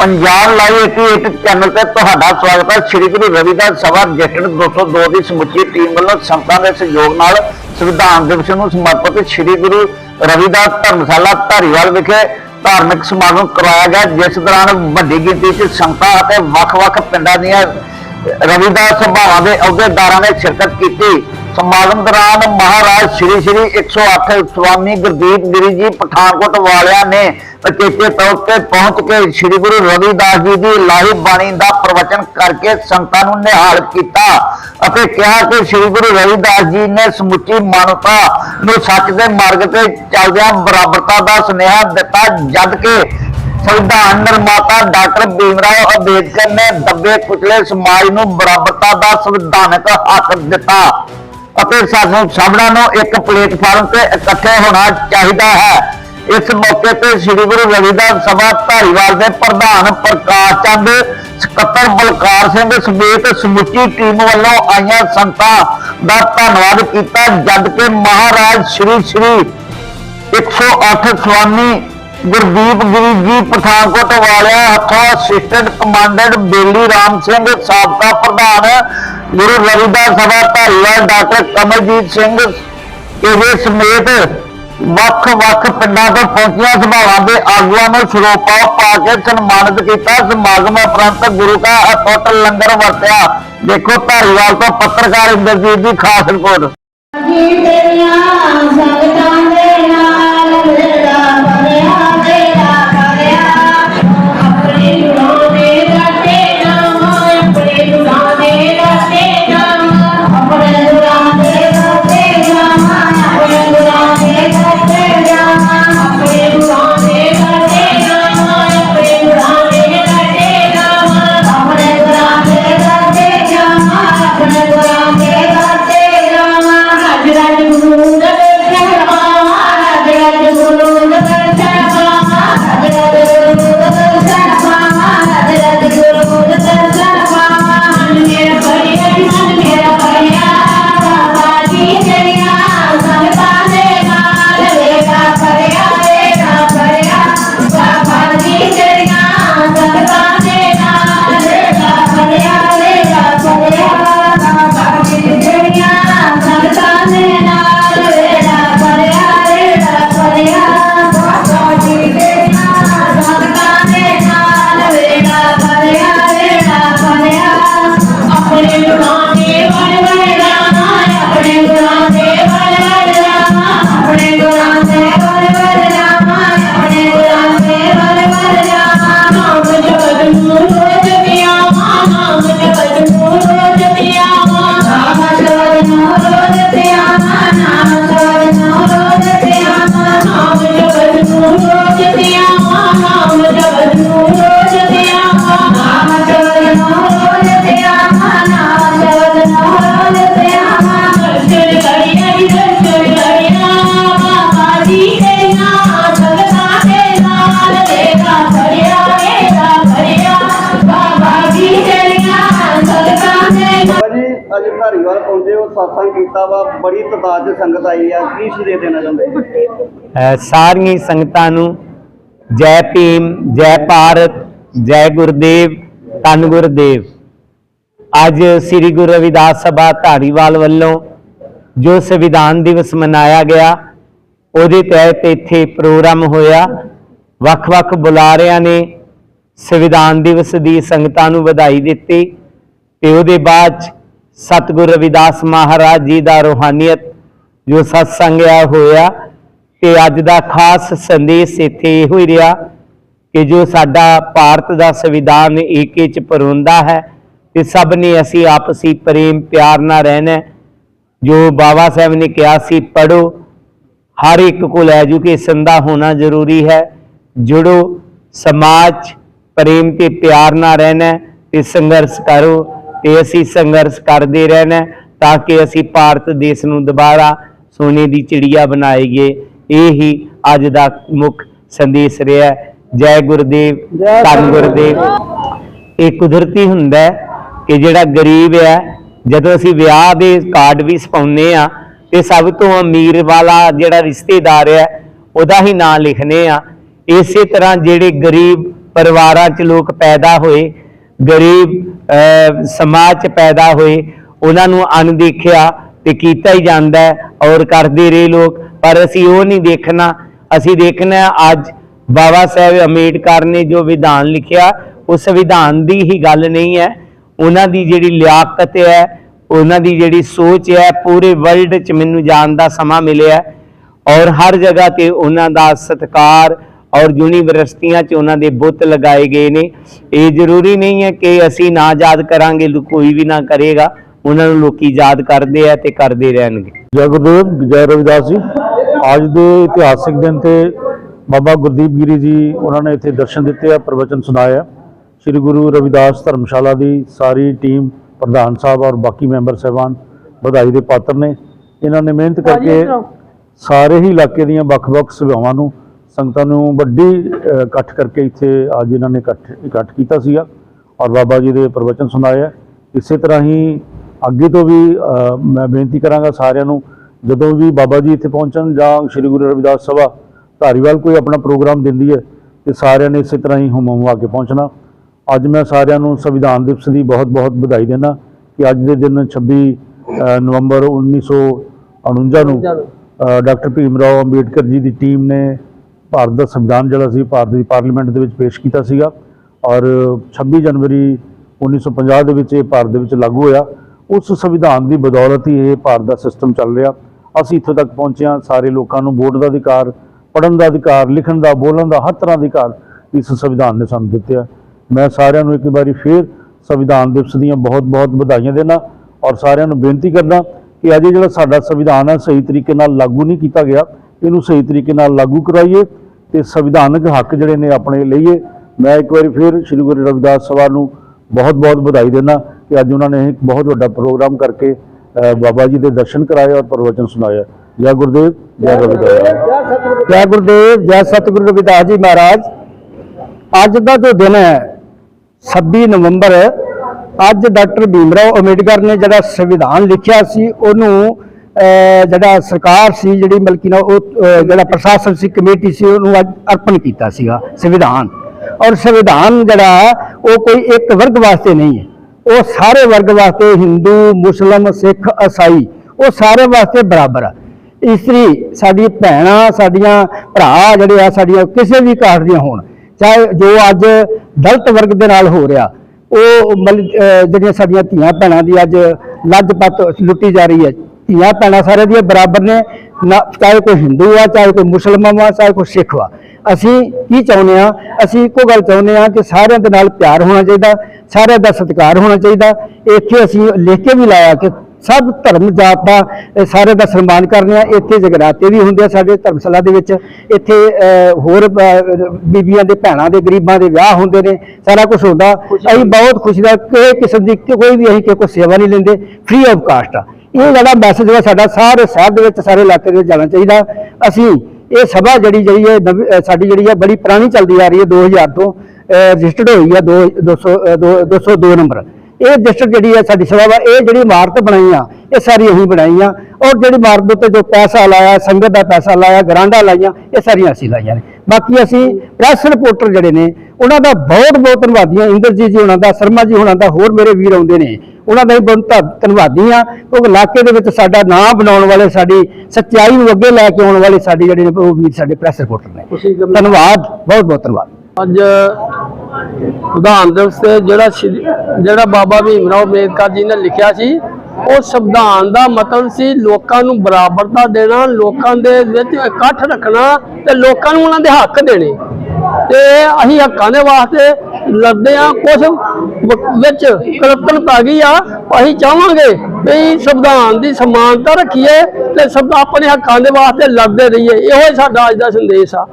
Punjab live 88 channel ਤੇ ਤੁਹਾਡਾ ਸਵਾਗਤ ਹੈ। ਸ੍ਰੀ ਗੁਰੂ ਰਵਿਦਾਸ ਸਭਾ ਜੱਟਣ 202 ਦੀ ਸਮੁੱਚੀ ਟੀਮ ਵੱਲੋਂ ਸੰਤਾਂ ਦੇ ਸਹਿਯੋਗ ਨਾਲ ਸੰਵਿਧਾਨ ਦਿਵਸ ਨੂੰ ਸਮਰਪਿਤ ਸ੍ਰੀ ਗੁਰੂ ਰਵਿਦਾਸ ਧਰਮਸ਼ਾਲਾ ਧਾਰੀਵਾਲ ਵਿਖੇ ਧਾਰਮਿਕ ਸਮਾਗਮ ਕਰਵਾਇਆ ਗਿਆ, ਜਿਸ ਦੌਰਾਨ ਵੱਡੀ ਗਿਣਤੀ 'ਚ ਸੰਗਤਾਂ ਅਤੇ ਵੱਖ-ਵੱਖ ਪਿੰਡਾਂ ਦੀਆਂ ਰਵਿਦਾਸ ਸਭਾਵਾਂ ਦੇ ਅਹੁਦੇਦਾਰਾਂ ਨੇ ਸ਼ਿਰਕਤ ਕੀਤੀ। ਸਮਾਗਮ ਦੌਰਾਨ ਮਹਾਰਾਜ ਸ਼੍ਰੀ ਸ਼੍ਰੀ 108 ਸਵਾਮੀ ਗੁਰਦੀਪ ਗਿਰੀ ਜੀ ਪਠਾਨਕੋਟ ਵਾਲਿਆਂ ਨੇ ਅਚੇਤੇ ਤੌਰ ਤੇ ਪਹੁੰਚ ਕੇ ਸ਼੍ਰੀ ਗੁਰੂ ਰਵਿਦਾਸ ਜੀ ਦੀ ਲਾਹੀ ਬਾਣੀ ਦਾ ਪ੍ਰਵਚਨ ਕਰਕੇ ਸੰਗਤਾਂ ਨੂੰ ਨਿਹਾਲ ਕੀਤਾ ਅਤੇ ਕਿਹਾ ਕਿ ਸ਼੍ਰੀ ਗੁਰੂ ਰਵਿਦਾਸ ਜੀ ਨੇ ਸਮੁੱਚੀ ਮਾਨਵਤਾ ਨੂੰ ਸੱਚ ਦੇ ਮਾਰਗ ਤੇ ਚੱਲਦਿਆਂ ਬਰਾਬਰਤਾ ਦਾ ਸੁਨੇਹਾ ਦਿੱਤਾ, ਜਦ ਕਿ ਸੰਵਿਧਾਨ ਨਿਰਮਾਤਾ ਡਾਕਟਰ ਭੀਮਰਾਓ ਅੰਬੇਦਕਰ ਨੇ ਦੱਬੇ ਕੁਚਲੇ ਸਮਾਜ ਨੂੰ ਬਰਾਬਰਤਾ ਦਾ ਸੰਵਿਧਾਨਕ ਹੱਕ ਦਿੱਤਾ। ਅਤੇ ਸਾਨੂੰ ਸਭਨਾਂ ਨੂੰ ਇੱਕ ਪਲੇਟਫਾਰਮ ਤੇ ਇਕੱਠੇ ਹੋਣਾ ਚਾਹੀਦਾ ਹੈ। ਇਸ ਮੌਕੇ ਤੇ ਸ੍ਰੀ ਗੁਰੂ ਰਵਿਦਾਸ ਸਭਾ ਧਾਰੀਵਾਲ ਦੇ ਪ੍ਰਧਾਨ ਪ੍ਰਕਾਸ਼ ਚੰਦ, ਸਕੱਤਰ ਬਲਕਾਰ ਸਿੰਘ ਸਮੇਤ ਸਮੁੱਚੀ ਟੀਮ ਵੱਲੋਂ ਆਈਆਂ ਸੰਤਾਂ ਦਾ ਧੰਨਵਾਦ ਕੀਤਾ ਜਦ ਕਿ ਮਹਾਰਾਜ ਸ੍ਰੀ ਸ੍ਰੀ 108 ਸਵਾਮੀ ਗੁਰਦੀਪ ਗਿਰੀ ਜੀ, ਪਠਾਨਕੋਟ ਵਾਲਿਆਂ, ਹੱਥੋਂ ਅਸਿਸਟੈਂਟ ਕਮਾਂਡੈਂਟ ਬੇਲੀ ਰਾਮ ਸਿੰਘ, ਸਾਬਕਾ ਪ੍ਰਧਾਨ ਗੁਰੂ ਰਵਿਦਾਸ ਸਭਾ ਧਾਰੀਵਾਲ ਡਾਕਟਰ ਕਮਲਜੀਤ ਸਿੰਘ ਇਹਦੇ ਸਮੇਤ ਵੱਖ-ਵੱਖ ਪਿੰਡਾਂ ਤੋਂ ਪਹੁੰਚੀਆਂ ਸਭਾਵਾਂ ਦੇ ਆਗੂਆਂ ਨੂੰ ਸਰੋਪਾ ਪਾ ਕੇ ਸਨਮਾਨਿਤ ਕੀਤਾ। ਸਮਾਗਮ ਉਪਰੰਤ ਗੁਰੂ ਕਾ ਅਟੁੱਟ ਲੰਗਰ ਵਰਤਿਆ। ਦੇਖੋ ਧਾਰੀਵਾਲ ਤੋਂ ਪੱਤਰਕਾਰ ਇੰਦਰਜੀਤ ਦੀ ਖਾਸ ਰਿਪੋਰਟ ਜੀ ਤੇਰੀਆਂ ਸੰਗਤਾਂ ਦੇ ਨਾਲ ਧਾਰੀਵਾਲ ਪਹੁੰਚੇ ਹੋ satsang ਕੀਤਾ ਵਾ ਬੜੀ ਤਦਾਦ ਚ ਸੰਗਤ ਆਈ ਆ। ਕੀ ਸੰਦੇਸ਼ ਦੇਣਾ ਚਾਹੁੰਦੇ? ਅ, ਸਾਰੀਆਂ ਹੀ ਸੰਗਤਾਂ ਨੂੰ ਜੈ ਭੀਮ ਜੈ ਭਾਰਤ ਜੈ ਗੁਰਦੇਵ ਧੰਨ ਗੁਰਦੇਵ। ਅੱਜ ਸ੍ਰੀ ਗੁਰੂ ਰਵਿਦਾਸ ਸਭਾ ਧਾਰੀਵਾਲ ਵੱਲੋਂ ਜੋ ਸੰਵਿਧਾਨ ਦਿਵਸ ਮਨਾਇਆ ਗਿਆ ਉਹਦੇ ਤਹਿਤ ਇੱਥੇ ਪ੍ਰੋਗਰਾਮ ਹੋਇਆ। ਵੱਖ-ਵੱਖ ਬੁਲਾਰਿਆਂ ਨੇ ਸੰਵਿਧਾਨ ਦਿਵਸ ਦੀ ਸੰਗਤਾਂ ਨੂੰ ਵਧਾਈ ਦਿੱਤੀ ਤੇ ਉਹਦੇ ਬਾਅਦ 'ਚ ਸਤਿਗੁਰ ਰਵਿਦਾਸ ਮਹਾਰਾਜ ਜੀ ਦਾ ਰੋਹਾਨੀਅਤ ਜੋ ਸਤਸੰਗ ਆ ਹੋਇਆ ਤੇ ਅੱਜ ਦਾ ਖਾਸ ਸੰਦੇਸ਼ ਇੱਥੇ ਇਹੋ ਹੀ ਰਿਹਾ ਕਿ ਜੋ ਸਾਡਾ ਭਾਰਤ ਦਾ ਸੰਵਿਧਾਨ ਏਕੇ ਚ ਪਰੋਂਦਾ ਹੈ ਤੇ ਸਭ ਨੇ ਅਸੀਂ ਆਪਸੀ ਪ੍ਰੇਮ ਪਿਆਰ ਨਾਲ ਰਹਿਣਾ ਜੋ ਬਾਬਾ ਸਾਹਿਬ ਨੇ ਕਿਹਾ ਸੀ ਪੜੋ ਹਰ ਇੱਕ ਕੋਲ ਐਜੂਕੇਸ਼ਨ ਦਾ ਹੋਣਾ ਜ਼ਰੂਰੀ ਹੈ। ਜੁੜੋ, ਸਮਾਜ 'ਚ ਪ੍ਰੇਮ ਤੇ ਪਿਆਰ ਨਾਲ ਰਹਿਣਾ ਹੈ ਤੇ ਸੰਘਰਸ਼ ਕਰੋ। ਤੇ ਅਸੀਂ ਸੰਘਰਸ਼ ਕਰਦੇ ਰਹਿਣਾ ਤਾਂ ਕਿ ਅਸੀਂ ਭਾਰਤ ਦੇਸ਼ ਨੂੰ ਦੁਬਾਰਾ ਸੋਨੇ ਦੀ ਚਿੜੀਆ ਬਣਾਈਏ। ਇਹ ਹੀ ਅੱਜ ਦਾ ਮੁੱਖ ਸੰਦੇਸ਼ ਰਿਹਾ। ਜੈ ਗੁਰਦੇਵ ਧੰਨ ਗੁਰਦੇਵ। ਇਹ ਕੁਦਰਤੀ ਹੁੰਦਾ ਕਿ ਜਿਹੜਾ ਗਰੀਬ ਹੈ ਜਦੋਂ ਅਸੀਂ ਵਿਆਹ ਦੇ ਕਾਰਡ ਵੀ ਛਪਾਉਂਦੇ ਆ ਤੇ ਸਭ ਤੋਂ ਅਮੀਰ ਵਾਲਾ ਜਿਹੜਾ ਰਿਸ਼ਤੇਦਾਰ ਹੈ ਉਹਦਾ ਹੀ ਨਾਂ ਲਿਖਨੇ ਆ ਇਸੇ ਤਰ੍ਹਾਂ ਜਿਹੜੇ ਗਰੀਬ ਪਰਿਵਾਰਾਂ 'ਚ ਲੋਕ ਪੈਦਾ ਹੋਏ ਗਰੀਬ ਸਮਾਜ 'ਚ ਪੈਦਾ ਹੋਏ, ਉਹਨਾਂ ਨੂੰ ਅਣਦੇਖਿਆ ਤੇ ਕੀਤਾ ਹੀ ਜਾਂਦਾ ਔਰ ਕਰਦੇ ਰਹੇ ਲੋਕ। ਪਰ ਅਸੀਂ ਉਹ ਨਹੀਂ ਦੇਖਣਾ। ਅਸੀਂ ਦੇਖਣਾ ਅੱਜ ਬਾਬਾ ਸਾਹਿਬ ਅੰਬੇਡਕਰ ਨੇ ਜੋ ਵਿਧਾਨ ਲਿਖਿਆ, ਉਸ ਵਿਧਾਨ ਦੀ ਹੀ ਗੱਲ ਨਹੀਂ ਹੈ। ਉਹਨਾਂ ਦੀ ਜਿਹੜੀ ਲਿਆਕਤ ਹੈ, ਉਹਨਾਂ ਦੀ ਜਿਹੜੀ ਸੋਚ ਹੈ, ਪੂਰੇ ਵਰਲਡ 'ਚ ਮੈਨੂੰ ਜਾਣ ਦਾ ਸਮਾਂ ਮਿਲਿਆ ਔਰ ਹਰ ਜਗ੍ਹਾ ਤੇ ਉਹਨਾਂ ਦਾ ਸਤਿਕਾਰ ਔਰ ਯੂਨੀਵਰਸਿਟੀਆਂ 'ਚ ਉਹਨਾਂ ਦੇ ਬੁੱਤ ਲਗਾਏ ਗਏ ਨੇ। ਇਹ ਜ਼ਰੂਰੀ ਨਹੀਂ ਹੈ ਕਿ ਅਸੀਂ ਨਾ ਯਾਦ ਕਰਾਂਗੇ ਕੋਈ ਵੀ ਨਾ ਕਰੇਗਾ। ਉਹਨਾਂ ਨੂੰ ਲੋਕੀ ਯਾਦ ਕਰਦੇ ਆ ਤੇ ਕਰਦੇ ਰਹਿਣਗੇ। ਜੈ ਗੁਰਦੇਵ ਜੈ ਰਵਿਦਾਸ ਜੀ। ਅੱਜ ਦੇ ਇਤਿਹਾਸਿਕ ਦਿਨ ਤੇ ਬਾਬਾ ਗੁਰਦੀਪ ਗਿਰੀ ਜੀ ਉਹਨਾਂ ਨੇ ਇੱਥੇ ਦਰਸ਼ਨ ਦਿੱਤੇ ਆ ਪ੍ਰਵਚਨ ਸੁਣਾਇਆ ਸ੍ਰੀ ਗੁਰੂ ਰਵਿਦਾਸ ਧਰਮਸ਼ਾਲਾ ਦੀ ਸਾਰੀ ਟੀਮ ਪ੍ਰਧਾਨ ਸਾਹਿਬ ਔਰ ਬਾਕੀ ਮੈਂਬਰ ਸਹਿਬਾਨ ਵਧਾਈ ਦੇ ਪਾਤਰ ਨੇ। ਇਹਨਾਂ ਨੇ ਮਿਹਨਤ ਕਰਕੇ ਸਾਰੇ ਹੀ ਇਲਾਕੇ ਦੀਆਂ ਵੱਖ-ਵੱਖ ਸਭਾਵਾਂ ਨੂੰ ਸੰਗਤਾਂ ਨੂੰ ਵੱਡੀ ਇਕੱਠ ਕਰਕੇ ਇੱਥੇ ਅੱਜ ਇਹਨਾਂ ਨੇ ਇਕੱਠ ਇਕੱਠ ਕੀਤਾ ਸੀਗਾ ਔਰ ਬਾਬਾ ਜੀ ਦੇ ਪ੍ਰਵਚਨ ਸੁਣਾਏ ਆ ਇਸੇ ਤਰ੍ਹਾਂ ਹੀ ਅੱਗੇ ਤੋਂ ਵੀ ਮੈਂ ਬੇਨਤੀ ਕਰਾਂਗਾ ਸਾਰਿਆਂ ਨੂੰ ਜਦੋਂ ਵੀ ਬਾਬਾ ਜੀ ਇੱਥੇ ਪਹੁੰਚਣ ਜਾਂ ਸ੍ਰੀ ਗੁਰੂ ਰਵਿਦਾਸ ਸਭਾ ਧਾਰੀਵਾਲ ਕੋਈ ਆਪਣਾ ਪ੍ਰੋਗਰਾਮ ਦਿੰਦੀ ਹੈ ਤੇ ਸਾਰਿਆਂ ਨੇ ਇਸੇ ਤਰ੍ਹਾਂ ਹੀ ਹੁਮ ਹੁਮ ਆ ਕੇ ਪਹੁੰਚਣਾ। ਅੱਜ ਮੈਂ ਸਾਰਿਆਂ ਨੂੰ ਸੰਵਿਧਾਨ ਦਿਵਸ ਦੀ ਬਹੁਤ-ਬਹੁਤ ਵਧਾਈ ਦਿੰਦਾ ਕਿ ਅੱਜ ਦੇ ਦਿਨ 26 ਅਹ, ਨਵੰਬਰ 1949 ਨੂੰ ਡਾਕਟਰ ਭੀਮ ਰਾਓ ਅੰਬੇਡਕਰ ਜੀ ਦੀ ਟੀਮ ਨੇ ਭਾਰਤ ਦਾ ਸੰਵਿਧਾਨ ਜਿਹੜਾ ਸੀ, ਭਾਰਤ ਦੀ ਪਾਰਲੀਮੈਂਟ ਦੇ ਵਿੱਚ ਪੇਸ਼ ਕੀਤਾ ਸੀਗਾ ਔਰ 26 ਜਨਵਰੀ 1950 ਦੇ ਵਿੱਚ ਇਹ ਭਾਰਤ ਦੇ ਵਿੱਚ ਲਾਗੂ ਹੋਇਆ। ਉਸ ਸੰਵਿਧਾਨ ਦੀ ਬਦੌਲਤ ਹੀ ਇਹ ਭਾਰਤ ਦਾ ਸਿਸਟਮ ਚੱਲ ਰਿਹਾ। ਅਸੀਂ ਇੱਥੋਂ ਤੱਕ ਪਹੁੰਚੇ ਹਾਂ, ਸਾਰੇ ਲੋਕਾਂ ਨੂੰ ਵੋਟ ਦਾ ਅਧਿਕਾਰ, ਪੜ੍ਹਨ ਦਾ ਅਧਿਕਾਰ, ਲਿਖਣ ਦਾ, ਬੋਲਣ ਦਾ, ਹਰ ਤਰ੍ਹਾਂ ਦਾ ਅਧਿਕਾਰ ਇਸ ਸੰਵਿਧਾਨ ਨੇ ਸਾਨੂੰ ਦਿੱਤਾ ਮੈਂ ਸਾਰਿਆਂ ਨੂੰ ਇੱਕ ਵਾਰੀ ਫੇਰ ਸੰਵਿਧਾਨ ਦਿਵਸ ਦੀਆਂ ਬਹੁਤ-ਬਹੁਤ ਵਧਾਈਆਂ ਦੇਣਾ ਔਰ ਸਾਰਿਆਂ ਨੂੰ ਬੇਨਤੀ ਕਰਦਾ ਕਿ ਅਜੇ ਜਿਹੜਾ ਸਾਡਾ ਸੰਵਿਧਾਨ ਹੈ ਸਹੀ ਤਰੀਕੇ ਨਾਲ ਲਾਗੂ ਨਹੀਂ ਕੀਤਾ ਗਿਆ। ਇਹਨੂੰ ਸਹੀ ਤਰੀਕੇ ਨਾਲ ਲਾਗੂ ਕਰਾਈਏ ਤੇ ਸੰਵਿਧਾਨਕ ਹੱਕ ਜਿਹੜੇ ਨੇ ਆਪਣੇ ਲਈਏ। ਮੈਂ ਇੱਕ ਵਾਰੀ ਫਿਰ ਸ੍ਰੀ ਗੁਰੂ ਰਵਿਦਾਸ ਸਭਾ ਨੂੰ ਬਹੁਤ-ਬਹੁਤ ਵਧਾਈ ਦੇਣਾ ਕਿ ਅੱਜ ਉਹਨਾਂ ਨੇ ਇੱਕ ਬਹੁਤ ਵੱਡਾ ਪ੍ਰੋਗਰਾਮ ਕਰਕੇ ਬਾਬਾ ਜੀ ਦੇ ਦਰਸ਼ਨ ਕਰਾਏ ਔਰ ਪ੍ਰਵਚਨ ਸੁਣਾਇਆ। ਜੈ ਗੁਰਦੇਵ, ਜੈ ਰਵਿਦਾਸ। ਜੈ ਗੁਰਦੇਵ, ਜੈ ਸਤਿਗੁਰੂ ਰਵਿਦਾਸ ਜੀ ਮਹਾਰਾਜ। ਅੱਜ ਦਾ ਜੋ ਦਿਨ ਹੈ 26 ਨਵੰਬਰ, ਅੱਜ ਡਾਕਟਰ ਭੀਮਰਾਓ ਅੰਬੇਡਕਰ ਨੇ ਜਿਹੜਾ ਸੰਵਿਧਾਨ ਲਿਖਿਆ ਸੀ, ਉਹਨੂੰ ਜਿਹੜਾ ਸਰਕਾਰ ਸੀ ਜਿਹੜੀ ਮਲਕੀ ਨਾ ਉਹ ਜਿਹੜਾ ਪ੍ਰਸ਼ਾਸਨ ਸੀ, ਕਮੇਟੀ ਸੀ, ਉਹਨੂੰ ਅੱਜ ਅਰਪਣ ਕੀਤਾ ਸੀਗਾ ਸੰਵਿਧਾਨ। ਔਰ ਸੰਵਿਧਾਨ ਜਿਹੜਾ ਉਹ ਕੋਈ ਇੱਕ ਵਰਗ ਵਾਸਤੇ ਨਹੀਂ ਹੈ। ਉਹ ਸਾਰੇ ਵਰਗ ਵਾਸਤੇ ਹਿੰਦੂ, ਮੁਸਲਮ, ਸਿੱਖ ਈਸਾਈ ਉਹ ਸਾਰੇ ਵਾਸਤੇ ਬਰਾਬਰ ਆ। ਇਸਤਰੀ ਸਾਡੀ ਭੈਣਾਂ, ਸਾਡੀਆਂ ਭਰਾ ਜਿਹੜੇ ਆ, ਸਾਡੀਆਂ ਕਿਸੇ ਵੀ ਕਾਸਟ ਦੀਆਂ ਹੋਣ, ਚਾਹੇ ਜੋ ਅੱਜ ਦਲਤ ਵਰਗ ਦੇ ਨਾਲ ਹੋ ਰਿਹਾ, ਉਹ ਮਲ- ਜਿਹੜੀਆਂ ਸਾਡੀਆਂ ਧੀਆਂ ਭੈਣਾਂ ਦੀ ਅੱਜ ਲੱਜਪਤ ਲੁੱਟੀ ਜਾ ਰਹੀ ਹੈ ਧੀਆਂ ਭੈਣਾਂ ਸਾਰੇ ਦੀਆਂ ਬਰਾਬਰ ਨੇ ਨਾ ਚਾਹੇ ਕੋਈ ਹਿੰਦੂ ਆ ਚਾਹੇ ਕੋਈ ਮੁਸਲਮਾਨ ਆ ਚਾਹੇ ਕੋਈ ਸਿੱਖ ਆ। ਅਸੀਂ ਕੀ ਚਾਹੁੰਦੇ ਆ? ਅਸੀਂ ਇੱਕੋ ਗੱਲ ਚਾਹੁੰਦੇ ਆ ਕਿ ਸਾਰਿਆਂ ਦੇ ਨਾਲ ਪਿਆਰ ਹੋਣਾ ਚਾਹੀਦਾ ਸਾਰਿਆਂ ਦਾ ਸਤਿਕਾਰ ਹੋਣਾ ਚਾਹੀਦਾ। ਇੱਥੇ ਅਸੀਂ ਲਿਖ ਕੇ ਵੀ ਲਾਇਆ ਕਿ ਸਭ ਧਰਮ ਜਾਤ ਦਾ ਸਾਰੇ ਦਾ ਸਨਮਾਨ ਕਰਨੇ ਆ। ਇੱਥੇ ਜਗਰਾਤੇ ਵੀ ਹੁੰਦੇ ਆ ਸਾਡੇ ਧਰਮਸ਼ਾਲਾ ਦੇ ਵਿੱਚ। ਇੱਥੇ ਹੋਰ ਬੀਬੀਆਂ ਦੇ ਭੈਣਾਂ ਦੇ ਗਰੀਬਾਂ ਦੇ ਵਿਆਹ ਹੁੰਦੇ ਨੇ। ਸਾਰਾ ਕੁਝ ਹੁੰਦਾ। ਅਸੀਂ ਬਹੁਤ ਖੁਸ਼ੀ ਦਾ ਕਿਸੇ ਕਿਸਮ ਦੀ ਕੋਈ ਵੀ ਅਸੀਂ ਕੋਲ ਸੇਵਾ ਨਹੀਂ ਲੈਂਦੇ। ਫ੍ਰੀ ਆਫ ਕਾਸਟ ਆ। ਇਹ ਜਿਹੜਾ ਮੈਸੇਜ ਹੈ ਸਾਡਾ, ਸਾਰੇ ਸ਼ਹਿਰ ਦੇ ਵਿੱਚ, ਸਾਰੇ ਇਲਾਕੇ ਦੇ ਵਿੱਚ ਜਾਣਾ ਚਾਹੀਦਾ। ਅਸੀਂ ਇਹ ਸਭਾ ਜਿਹੜੀ ਜਿਹੜੀ ਹੈ, ਨਵੀਂ- ਸਾਡੀ ਜਿਹੜੀ ਹੈ, ਬੜੀ ਪੁਰਾਣੀ ਚੱਲਦੀ ਆ ਰਹੀ ਹੈ 2000 ਤੋਂ ਰਜਿਸਟਰਡ ਹੋਈ ਹੈ 2 200 202 ਨੰਬਰ। ਇਹ ਡਿਸਟ੍ਰਿਕਟ ਜਿਹੜੀ ਹੈ, ਸਾਡੀ ਸਭਾ ਵਾ, ਇਹ ਜਿਹੜੀ ਇਮਾਰਤ ਬਣਾਈ ਆ, ਇਹ ਸਾਰੀ ਅਸੀਂ ਬਣਾਈ ਆ। ਔਰ ਜਿਹੜੀ ਇਮਾਰਤ ਦੇ ਉੱਤੇ ਜੋ ਪੈਸਾ ਲਾਇਆ, ਸੰਗਤ ਦਾ ਪੈਸਾ ਲਾਇਆ, ਗਰਾਂਡਾ ਲਾਈਆਂ, ਇਹ ਸਾਰੀਆਂ ਅਸੀਂ ਲਾਈਆਂ ਨੇ। ਬਾਕੀ ਅਸੀਂ ਪ੍ਰੈਸ ਰਿਪੋਰਟਰ ਜਿਹੜੇ ਨੇ, ਉਹਨਾਂ ਦਾ ਬਹੁਤ ਬਹੁਤ ਧੰਨਵਾਦੀ ਹਾਂ। ਇੰਦਰਜੀਤ ਜੀ ਉਹਨਾਂ ਦਾ, ਸ਼ਰਮਾ ਜੀ ਉਹਨਾਂ ਦਾ, ਹੋਰ ਮੇਰੇ ਵੀਰ ਆਉਂਦੇ ਨੇ। ਉਹਨਾਂ ਦਾ ਵੀ ਬਹੁਤ ਧੰਨ- ਧੰਨਵਾਦੀ ਆ ਕਿਉਂਕਿ ਇਲਾਕੇ ਦੇ ਵਿੱਚ ਸਾਡਾ ਨਾਮ ਬਣਾਉਣ ਵਾਲੇ ਸਾਡੀ ਸੱਚਾਈ ਨੂੰ ਅੱਗੇ ਲੈ ਕੇ ਆਉਣ ਵਾਲੇ ਸਾਡੇ ਜਿਹੜੇ ਨੇ ਉਹ ਵੀਰ ਸਾਡੇ ਪ੍ਰੈਸ ਰਿਪੋਰਟਰ ਨੇ। ਧੰਨਵਾਦ ਬਹੁਤ ਬਹੁਤ ਧੰਨਵਾਦ। ਅੱਜ ਵਿਧਾਨ ਦਿਵਸ ਤੇ ਜਿਹੜਾ ਜਿਹੜਾ ਬਾਬਾ ਭੀਮ ਰਾਓ ਅੰਬੇਦਕਰ ਜੀ ਨੇ ਲਿਖਿਆ ਸੀ ਉਹ ਸੰਵਿਧਾਨ ਦਾ ਮਤਲਬ ਸੀ ਲੋਕਾਂ ਨੂੰ ਬਰਾਬਰਤਾ ਦੇਣਾ ਲੋਕਾਂ ਦੇ ਵਿੱਚ ਇਕੱਠ ਰੱਖਣਾ ਤੇ ਲੋਕਾਂ ਨੂੰ ਉਹਨਾਂ ਦੇ ਹੱਕ ਦੇਣੇ। ਤੇ ਅਸੀਂ ਹੱਕਾਂ ਦੇ ਵਾਸਤੇ ਲੜਦੇ ਆ ਕੁਝ ਵਿੱਚ ਕਰਪਸ਼ਨ ਪੈ ਗਈ ਆ, ਅਸੀਂ ਚਾਹਾਂਗੇ ਵੀ ਸੰਵਿਧਾਨ ਦੀ ਸਮਾਨਤਾ ਰੱਖੀਏ ਤੇ ਸਭ ਆਪਣੇ ਹੱਕਾਂ ਦੇ ਵਾਸਤੇ ਲੜਦੇ ਰਹੀਏ। ਇਹੋ ਸਾਡਾ ਅੱਜ ਦਾ ਸੰਦੇਸ਼ ਆ।